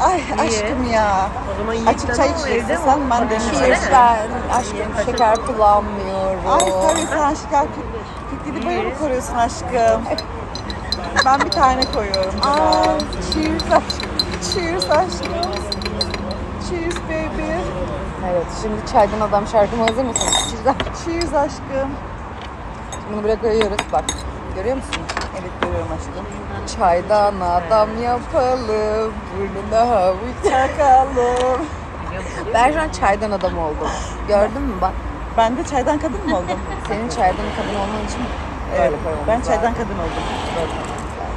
Ay aşkım ya. O zaman Açık çay içeceksin sen ben de Cheers ben aşkım şeker kullanmıyorum. Ay tabii sen şeker fikri böyle mi koruyorsun aşkım? Ben bir tane koyuyorum. Aa, cheers aşkım. cheers aşkım. Cheers baby. Evet şimdi çaydan adam şarkıma hazır mısın? Cheers Cheers aşkım. Bunu buraya koyuyoruz bak. Görüyor musun? Evet görüyorum aşkım. Çaydan adam yapalım. Burnuna havuç. Çakalım. Ben şu an çaydan adam oldum. Gördün mü bak. Ben de çaydan kadın mı oldum? Senin çaydan kadın olman için Evet, böyle koymamız ben çaydan kadın oldum.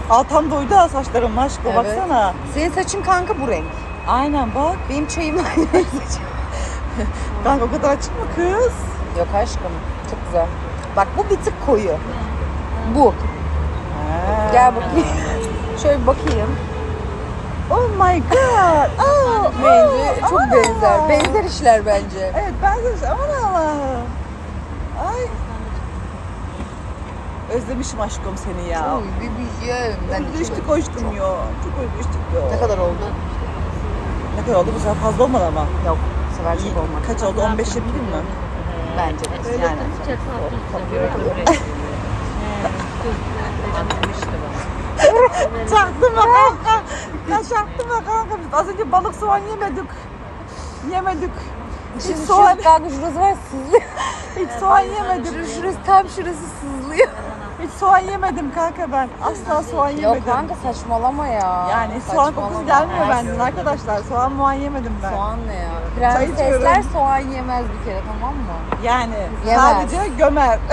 Altan doydu ha saçlarım aşkım Evet. baksana. Senin saçın kanka bu renk. Aynen bak. Benim çayım aynı renk. Kanka o kadar açık mı kız? Yok aşkım. Çok güzel. Bak bu bir tık koyu. Bu. Gel bakayım. Şöyle bir bakayım. Oh my god. Oh, Bence oh, çok aman benzer. Allah'ım. Benzer işler bence. Evet benzer. Aman Allah'ım. Ay. Özlemişim aşkım seni ya. Oy bebeğim. Ben çok- aşkım ya. Çok özleştik ya. Ne kadar oldu? Ne kadar oldu? Bu sefer fazla olmadı ama. Yok. Bu sefer çok olmadı. Kaç oldu? 15 yapayım mı? Bence de. Öyle. Yani. Çaktırma kanka. Ya çaktırma kanka. Biz az önce balık soğan yemedik. Yemedik. Hiç Şimdi soğan, şu kanka şurası var sızlıyor. hiç soğan yemedim. Şurası, şurası tam şurası sızlıyor. Hiç soğan yemedim kanka ben. Asla soğan yemedim. Yok kanka saçmalama ya. Yani soğan Saçmalama. kokusu gelmiyor benden arkadaşlar. Soğan muan yemedim ben. Soğan ne ya? Çay Prensesler içiyorum. soğan yemez bir kere tamam mı? Yani Yemez. sadece gömer.